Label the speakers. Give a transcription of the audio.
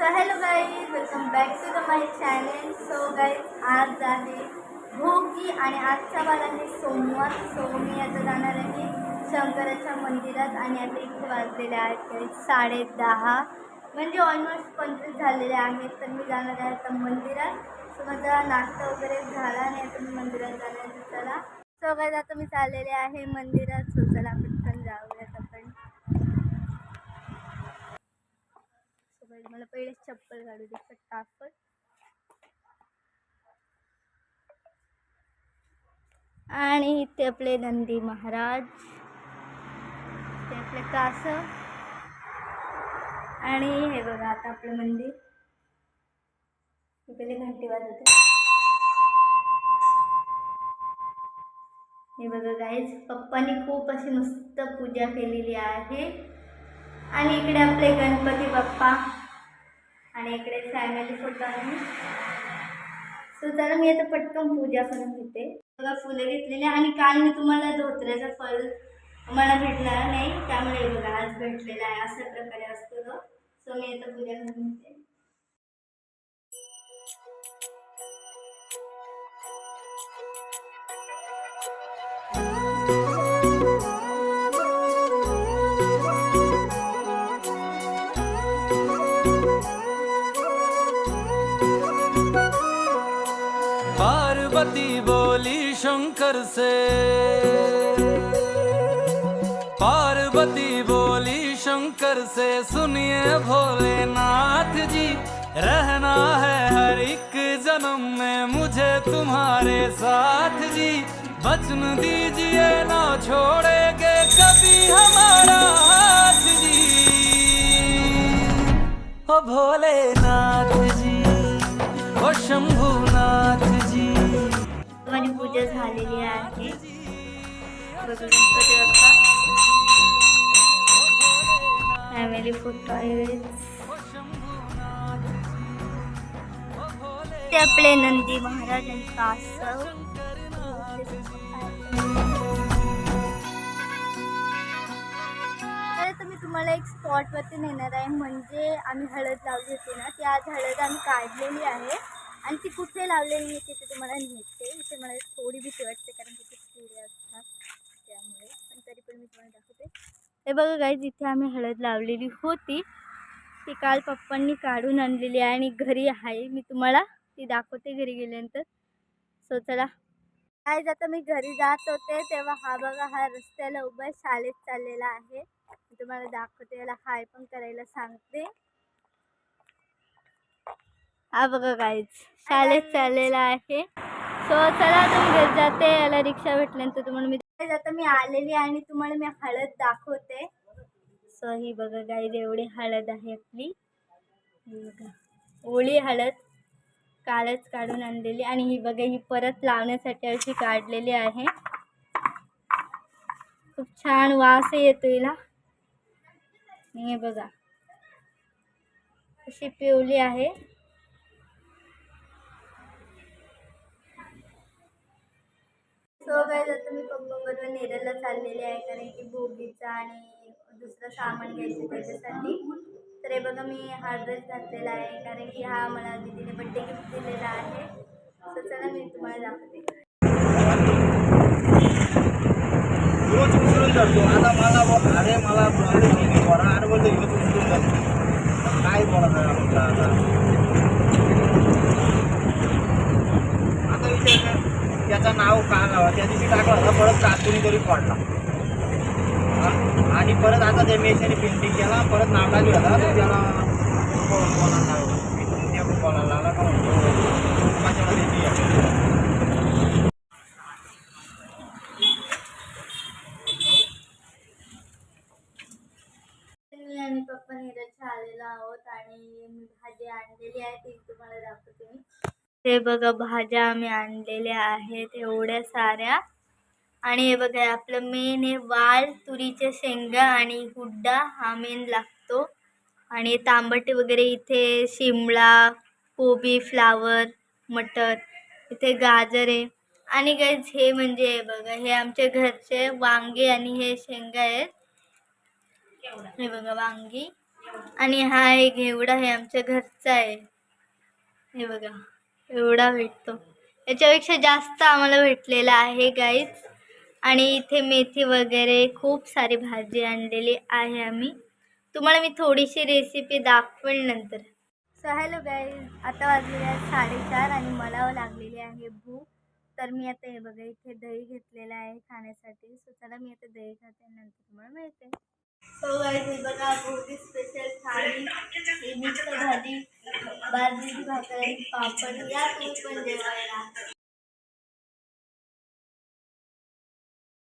Speaker 1: So hello guys welcome back to the my channel so guys आज आहे भोगी आणि आजचा वार आहे सोमवार. सो मी आता जाणार आहे शंकराच्या मंदिरात आणि आता इथे वाजलेले आहेत साडे दहा. म्हणजे ऑलमोस्ट पंचवीस झालेले आहेत तर मी जाणार आहे आता मंदिरात. सो माझा नाश्ता वगैरे झाला नाही आता मी मंदिरात जाणार आहे. चला. सो गाईज आता मी चाललेले आहे मंदिरात. सो चला पटकन जा सो मला पहिले चप्पल काढू दे फटाफट. आणि इथे आपले नंदी महाराज. ते आपले कास. आणि हे बघा आता आपलं मंदिर. इकडे घंटी वाजवते. हे बघा गाईज पप्पानी खूप अशी मस्त पूजा केलेली आहे. आणि इकडे आपले गणपती बाप्पा. आणि इकडे फॅमिली फोटो आहे. सो चला मी आता पटकन पूजा करून घेते. बघा फुलं घेतलेली आणि काल मी तुम्हाला धोत्र्याचा फल मला भेटणार नाही. त्यामुळे बघा आज भेटलेला आहे. अशा प्रकारे असतो तो. सो मी आता पूजा करून घेते.
Speaker 2: पार्वती बोली शंकर से। पार्वती बोली शंकर से। सुनिए भोलेनाथ जी, रहना है हर एक जन्म में मुझे तुम्हारे साथ जी। बचन दीजिए ना छोड़ेंगे कभी हमारा हाथ जी। ओ भोलेनाथ जी, ओ
Speaker 1: माझी पूजा झालेली आहे. फॅमिली फोटो आहे ते आपले नंदी महाराजांचा आणि तर मी तुम्हाला एक स्पॉटवरती नेणार आहे. म्हणजे आम्ही हळद लावली होती ना ती आज हळद आम्ही काढलेली आहे. आणि ती कुठे लावलेली आहे तिथे तुम्हाला नेते. इथे मला थोडी भीती वाटते कारण तिथे किडे असतात त्यामुळे. पण तरी पण मी तुम्हाला दाखवते. हे बघा गाईज इथे आम्ही हळद लावलेली होती. ती काल पप्पांनी काढून आणलेली आहे आणि घरी आहे. मी तुम्हाला ती दाखवते घरी गेल्यानंतर. सो चला. आज आता मी घरी जात होते. तेव्हा हा बघा हा रस्त्याला उभा शाळेत चाललेला आहे. मी तुम्हाला दाखवते. याला हाय पण करायला सांगते. हा बघा गाईज शाळेत चाललेला आहे. सो चला तुम्ही घेत घरी जाते याला रिक्षा भेटल्यानंतर तुम्हाला मी आता मी आलेली आणि तुम्हाला मी हळद दाखवते. सो ही बघा गाईज एवढी हळद आहे आपली. बघा ओळी हळद कालच काढून आणलेली आणि ही बघा ही परत लावण्यासाठी अशी काढलेली आहे. खूप छान वास येतो हिला. हे बघा अशी पिवली आहे. सो गाईज आता मी पप्पा बरोबर नेरळला चाललेले आहे कारण की भोगीचा आणि दुसरं सामान घ्यायचं त्याच्यासाठी. तर हे बघा मी हा ड्रेस घातलेला आहे कारण की हा मला दिदीने बड्डे गिफ्ट दिलेला आहे. सो चला मी तुम्हाला दाखवते.
Speaker 3: रोज उचलून जातो. आता मला अरे मला बोलायला अरे बोलतो काय बोला आता? त्याचं नाव का लावा. त्या दिवशी टाकलं होता परत का तरी पडला आणि परत आता ते मेशने पेंटिंग केला परत नाव टाकली होता त्याला कोण बोलायला लागला त्या पण बोलायला का माझ्यामध्ये आहे.
Speaker 1: आणि पप्पा नीरजच्या आलेला आहोत आणि मी भाजी आणलेली आहे ती तुम्हाला दाखवते मी. हे बघा भाज्या आम्ही आणलेल्या आहेत एवढ्या साऱ्या. आणि हे बघा आपलं मेन आहे वाल तुरीच्या शेंगा आणि हुड्डा हा मेन लागतो. आणि तांबटे वगैरे इथे शिमला कोबी फ्लावर मटर इथे गाजर आहे. आणि गाईज हे म्हणजे हे बघा हे आमच्या घरचे वांगे आणि हे शेंगा आहेत. हे बघा वांगी. आणि हा एक घेवडा हे आमच्या घरचा आहे. हे बघा. एवढा भेटतो. याच्यापेक्षा जास्त आम्हाला भेटलेला आहे गाईच आणि इथे मेथी वगैरे खूप सारी भाजी आणलेली आहे आम्ही. तुम्हाला मी थोडीशी रेसिपी दाखवेल नंतर. सो हॅलो गाईज आता वाजलेले आहेत साडेचार आणि मला लागलेली आहे भूक. तर मी आता हे बघा इथे दही घेतलेलं आहे खाण्यासाठी. सो चला मी आता दही खाते नंतर तुम्हाला मिळते. सो गाईज हे बघा भूक भाकर पापड या तुम्ही पण जेवायला